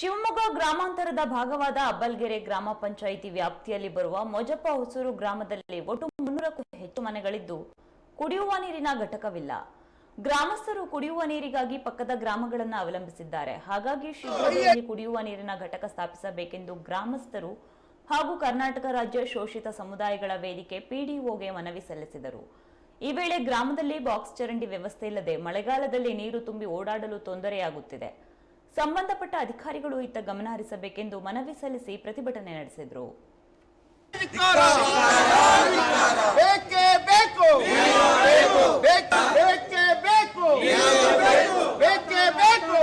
ಶಿವಮೊಗ್ಗ ಗ್ರಾಮಾಂತರದ ಭಾಗವಾದ ಅಬ್ಬಲ್ಗೆರೆ ಗ್ರಾಮ ಪಂಚಾಯಿತಿ ವ್ಯಾಪ್ತಿಯಲ್ಲಿ ಬರುವ ಮೊಜಪ್ಪ ಹೊಸೂರು ಗ್ರಾಮದಲ್ಲಿ ಒಟ್ಟು ಮುನ್ನೂರಕ್ಕೂ ಹೆಚ್ಚು ಮನೆಗಳಿದ್ದು ಕುಡಿಯುವ ನೀರಿನ ಘಟಕವಿಲ್ಲ. ಗ್ರಾಮಸ್ಥರು ಕುಡಿಯುವ ನೀರಿಗಾಗಿ ಪಕ್ಕದ ಗ್ರಾಮಗಳನ್ನು ಅವಲಂಬಿಸಿದ್ದಾರೆ. ಹಾಗಾಗಿ ಶೀಘ್ರದಲ್ಲಿ ಕುಡಿಯುವ ನೀರಿನ ಘಟಕ ಸ್ಥಾಪಿಸಬೇಕೆಂದು ಗ್ರಾಮಸ್ಥರು ಹಾಗೂ ಕರ್ನಾಟಕ ರಾಜ್ಯ ಶೋಷಿತ ಸಮುದಾಯಗಳ ವೇದಿಕೆ ಪಿಡಿಒಗೆ ಮನವಿ ಸಲ್ಲಿಸಿದರು. ಈ ವೇಳೆ ಗ್ರಾಮದಲ್ಲಿ ಬಾಕ್ಸ್ ಚರಂಡಿ ವ್ಯವಸ್ಥೆ ಇಲ್ಲದೆ ಮಳೆಗಾಲದಲ್ಲಿ ನೀರು ತುಂಬಿ ಓಡಾಡಲು ತೊಂದರೆಯಾಗುತ್ತಿದೆ. ಸಂಬಂಧಪಟ್ಟ ಅಧಿಕಾರಿಗಳು ಇತ್ತ ಗಮನ ಹರಿಸಬೇಕೆಂದು ಮನವಿ ಸಲ್ಲಿಸಿ ಪ್ರತಿಭಟನೆ ನಡೆಸಿದರು ಬೇಕೇ ಬೇಕು ಬೇಕೇ ಬೇಕು ಬೇಕೇ ಬೇಕು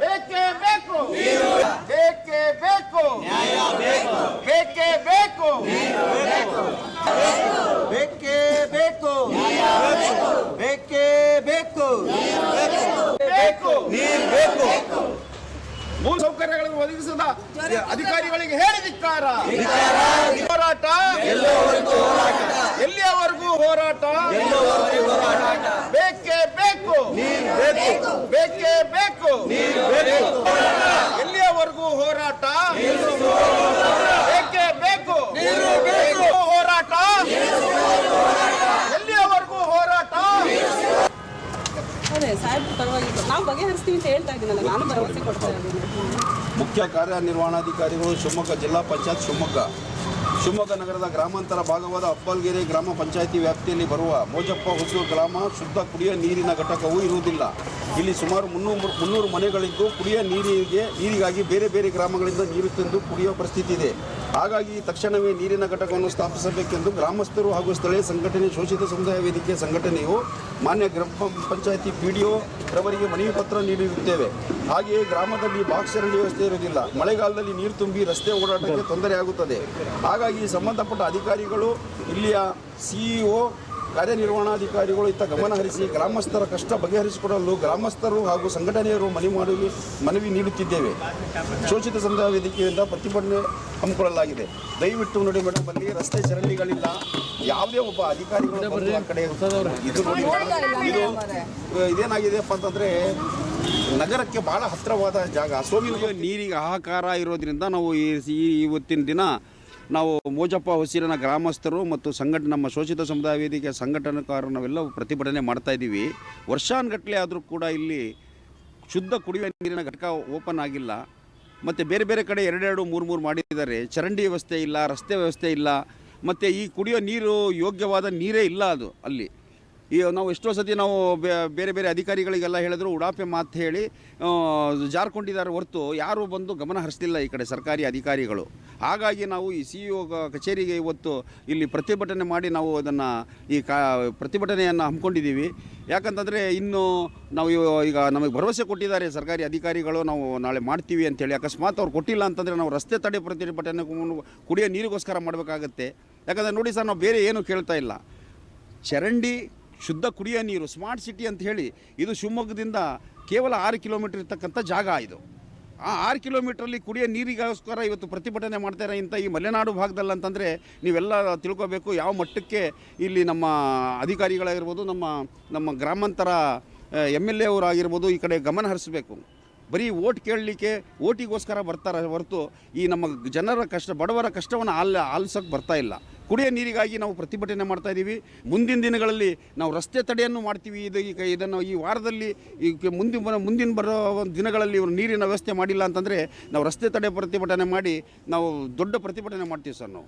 ಬೇಕೇ ಬೇಕು ಬೇಕೇ ಬೇಕು ಬೇಕೇ ಬೇಕು ಬೇಕೇ ಬೇಕು ಬೇಕು ನೀರ್ ಬೇಕು ಸೌಕರ್ಯಗಳನ್ನು ಒದಗಿಸದ ಅಧಿಕಾರಿಗಳಿಗೆ ಹೇಳಿದಿಕ್ಕಾರ ಹೋರಾಟ. ಎಲ್ಲಿಯವರೆಗೂ ಹೋರಾಟ? ಬೇಕೇ ಬೇಕು. ಬೇಕೇ ಬೇಕು. ಎಲ್ಲಿಯವರೆಗೂ ಹೋರಾಟ ಬೇಕೇ ಬೇಕು ಹೋರಾಟ ಎಲ್ಲಿಯವರೆಗೂ ಹೋರಾಟ ಮುಖ್ಯ ಕಾರ್ಯನಿರ್ವಹಣಾಧಿಕಾರಿಗಳು ಶಿವಮೊಗ್ಗ, ಜಿಲ್ಲಾ ಪಂಚಾಯತ್ ಶಿವಮೊಗ್ಗ. ಶಿವಮೊಗ್ಗ ನಗರದ ಗ್ರಾಮಾಂತರ ಭಾಗವಾದ ಅಪ್ಪಲ್ಗೆರೆ ಗ್ರಾಮ ಪಂಚಾಯಿತಿ ವ್ಯಾಪ್ತಿಯಲ್ಲಿ ಬರುವ ಮೋಜಪ್ಪ ಹೊಸೂರು ಗ್ರಾಮ ಶುದ್ಧ ಕುಡಿಯ ನೀರಿನ ಘಟಕವೂ ಇರುವುದಿಲ್ಲ. ಇಲ್ಲಿ ಸುಮಾರು ಮುನ್ನೂರು ಮುನ್ನೂರು ಮನೆಗಳಿದ್ದು ಕುಡಿಯುವ ನೀರಿಗೆ, ನೀರಿಗಾಗಿ ಬೇರೆ ಬೇರೆ ಗ್ರಾಮಗಳಿಂದ ನೀರು ತಂದು ಕುಡಿಯುವ ಪರಿಸ್ಥಿತಿ ಇದೆ. ಹಾಗಾಗಿ ತಕ್ಷಣವೇ ನೀರಿನ ಘಟಕವನ್ನು ಸ್ಥಾಪಿಸಬೇಕೆಂದು ಗ್ರಾಮಸ್ಥರು ಹಾಗೂ ಸ್ಥಳೀಯ ಸಂಘಟನೆ ಶೋಷಿತ ಸಮುದಾಯ ವೇದಿಕೆ ಸಂಘಟನೆಯು ಮಾನ್ಯ ಗ್ರಾಮ ಪಂಚಾಯಿತಿ ಪಿ ಡಿ ರವರಿಗೆ ಮನವಿ ಪತ್ರ ನೀಡಿರುತ್ತೇವೆ. ಹಾಗೆಯೇ ಗ್ರಾಮದಲ್ಲಿ ಬಾಕ್ಸ್ ವ್ಯವಸ್ಥೆ ಇರುವುದಿಲ್ಲ. ಮಳೆಗಾಲದಲ್ಲಿ ನೀರು ತುಂಬಿ ರಸ್ತೆ ಓಡಾಟಕ್ಕೆ ತೊಂದರೆಯಾಗುತ್ತದೆ ಹಾಗಾಗಿ ಸಂಬಂಧಪಟ್ಟ ಅಧಿಕಾರಿಗಳು, ಇಲ್ಲಿಯ ಸಿಇಒ, ಕಾರ್ಯನಿರ್ವಹಣಾಧಿಕಾರಿಗಳು ಇತ್ತ ಗಮನ ಹರಿಸಿ ಗ್ರಾಮಸ್ಥರ ಕಷ್ಟ ಬಗೆಹರಿಸಿಕೊಡಲು ಗ್ರಾಮಸ್ಥರು ಹಾಗೂ ಸಂಘಟನೆಯರು ಮನವಿ ಮಾಡಿ ಮನವಿ ನೀಡುತ್ತಿದ್ದೇವೆ. ಶೋಷಿತ ಸಮುದಾಯ ವೇದಿಕೆಯಿಂದ ಪ್ರತಿಭಟನೆ ಹಮ್ಮಿಕೊಳ್ಳಲಾಗಿದೆ. ದಯವಿಟ್ಟು ನೋಡಿ ಮೇಡಮ್ ಅಲ್ಲಿ ರಸ್ತೆ ಚರಂಡಿಗಳಿಲ್ಲ ಯಾವುದೇ ಒಬ್ಬ ಅಧಿಕಾರಿಗಳು ಬಂದು ಆ ಕಡೆ ಇದು ನೋಡಿ ಇದು ಇದೇನಾಗಿದೆಯಪ್ಪ ಅಂತಂದ್ರೆ ನಗರಕ್ಕೆ ಬಹಳ ಹತ್ತಿರವಾದ ಜಾಗ ಸೋಮಿನ ನೀರಿಗೆ ಹಾಹಾಕಾರ ಇರೋದ್ರಿಂದ ನಾವು ಈ ಈ ಇವತ್ತಿನ ದಿನ ನಾವು ಮೋಜಪ್ಪ ಹೊಸಿರನ ಗ್ರಾಮಸ್ಥರು ಮತ್ತು ಸಂಘಟ ನಮ್ಮ ಶೋಷಿತ ಸಮುದಾಯ ವೇದಿಕೆ ಸಂಘಟನಕಾರರು ನಾವೆಲ್ಲ ಪ್ರತಿಭಟನೆ ಮಾಡ್ತಾ ಇದ್ದೀವಿ. ವರ್ಷಾನುಗಟ್ಟಲೆ ಆದರೂ ಕೂಡ ಇಲ್ಲಿ ಶುದ್ಧ ಕುಡಿಯುವ ನೀರಿನ ಘಟಕ ಓಪನ್ ಆಗಿಲ್ಲ. ಮತ್ತು ಬೇರೆ ಬೇರೆ ಕಡೆ ಎರಡೆರಡು, ಮೂರು ಮೂರು ಮಾಡಿದ್ದಾರೆ. ಚರಂಡಿ ವ್ಯವಸ್ಥೆ ಇಲ್ಲ, ರಸ್ತೆ ವ್ಯವಸ್ಥೆ ಇಲ್ಲ. ಮತ್ತು ಈ ಕುಡಿಯೋ ನೀರು ಯೋಗ್ಯವಾದ ನೀರೇ ಇಲ್ಲ ಅದು ಅಲ್ಲಿ. ಈ ನಾವು ಎಷ್ಟೋ ಸತಿ ನಾವು ಬೇರೆ ಬೇರೆ ಅಧಿಕಾರಿಗಳಿಗೆಲ್ಲ ಹೇಳಿದ್ರು ಉಡಾಪೆ ಮಾತು ಹೇಳಿ ಜಾರ್ಕೊಂಡಿದ್ದಾರೆ ಹೊರತು ಯಾರೂ ಬಂದು ಗಮನ ಹರಿಸಲಿಲ್ಲ ಈ ಕಡೆ ಸರ್ಕಾರಿ ಅಧಿಕಾರಿಗಳು. ಹಾಗಾಗಿ ನಾವು ಈ ಸಿ ಇ ಕಚೇರಿಗೆ ಇವತ್ತು ಇಲ್ಲಿ ಪ್ರತಿಭಟನೆ ಮಾಡಿ ನಾವು ಅದನ್ನು ಈ ಕಾ, ಪ್ರತಿಭಟನೆಯನ್ನು ಹಮ್ಮಿಕೊಂಡಿದ್ದೀವಿ ಯಾಕಂತಂದರೆ ಇನ್ನು ನಾವು ಈಗ ನಮಗೆ ಭರವಸೆ ಕೊಟ್ಟಿದ್ದಾರೆ ಸರ್ಕಾರಿ ಅಧಿಕಾರಿಗಳು, ನಾವು ನಾಳೆ ಮಾಡ್ತೀವಿ ಅಂತೇಳಿ. ಅಕಸ್ಮಾತ್ ಅವ್ರು ಕೊಟ್ಟಿಲ್ಲ ಅಂತಂದರೆ ನಾವು ರಸ್ತೆ ತಡೆ ಪ್ರತಿಭಟನೆ ಕುಡಿಯೋ ನೀರಿಗೋಸ್ಕರ ಮಾಡಬೇಕಾಗತ್ತೆ. ಯಾಕಂದರೆ ನೋಡಿ ಸರ್, ನಾವು ಬೇರೆ ಏನೂ ಕೇಳ್ತಾ ಇಲ್ಲ. ಚರಂಡಿ ಶುದ್ಧ ಕುಡಿಯೋ ನೀರು ಸ್ಮಾರ್ಟ್ ಸಿಟಿ ಅಂತ ಹೇಳಿ ಇದು ಶಿವಮೊಗ್ಗದಿಂದ ಕೇವಲ ಆರು ಕಿಲೋಮೀಟರ್ ಇರ್ತಕ್ಕಂಥ ಜಾಗ ಇದು. ಆ ಆರು ಕಿಲೋಮೀಟ್ರಲ್ಲಿ ಕುಡಿಯೋ ನೀರಿಗೋಸ್ಕರ ಇವತ್ತು ಪ್ರತಿಭಟನೆ ಮಾಡ್ತಾರೆ ಇಂಥ ಈ ಮಲೆನಾಡು ಭಾಗದಲ್ಲಿ ಅಂತಂದರೆ ನೀವೆಲ್ಲ ತಿಳ್ಕೋಬೇಕು ಯಾವ ಮಟ್ಟಕ್ಕೆ ಇಲ್ಲಿ ನಮ್ಮ ಅಧಿಕಾರಿಗಳಾಗಿರ್ಬೋದು, ನಮ್ಮ ನಮ್ಮ ಗ್ರಾಮಾಂತರ ಎಂ ಎಲ್ ಎ ಅವರಾಗಿರ್ಬೋದು ಈ ಕಡೆ ಗಮನ ಹರಿಸಬೇಕು. ಬರೀ ಓಟ್ ಕೇಳಲಿಕ್ಕೆ ಓಟಿಗೋಸ್ಕರ ಬರ್ತಾರೆ ಹೊರತು ಈ ನಮ್ಮ ಜನರ ಕಷ್ಟ, ಬಡವರ ಕಷ್ಟವನ್ನು ಆಲ್, ಆಲಿಸೋಕೆ ಬರ್ತಾ ಇಲ್ಲ. ಕುಡಿಯೋ ನೀರಿಗಾಗಿ ನಾವು ಪ್ರತಿಭಟನೆ ಮಾಡ್ತಾ ಇದ್ದೀವಿ. ಮುಂದಿನ ದಿನಗಳಲ್ಲಿ ನಾವು ರಸ್ತೆ ತಡೆಯನ್ನು ಮಾಡ್ತೀವಿ. ಇದು ಈಗ ಇದನ್ನು ಈ ವಾರದಲ್ಲಿ ಈ ಮುಂದಿನ ಬರೋ- ಮುಂದಿನ ಬರೋ ದಿನಗಳಲ್ಲಿ ಇವರು ನೀರಿನ ವ್ಯವಸ್ಥೆ ಮಾಡಿಲ್ಲ ಅಂತಂದರೆ ನಾವು ರಸ್ತೆ ತಡೆ ಪ್ರತಿಭಟನೆ ಮಾಡಿ ನಾವು ದೊಡ್ಡ ಪ್ರತಿಭಟನೆ ಮಾಡ್ತೀವಿ ಸರ್ ನಾವು.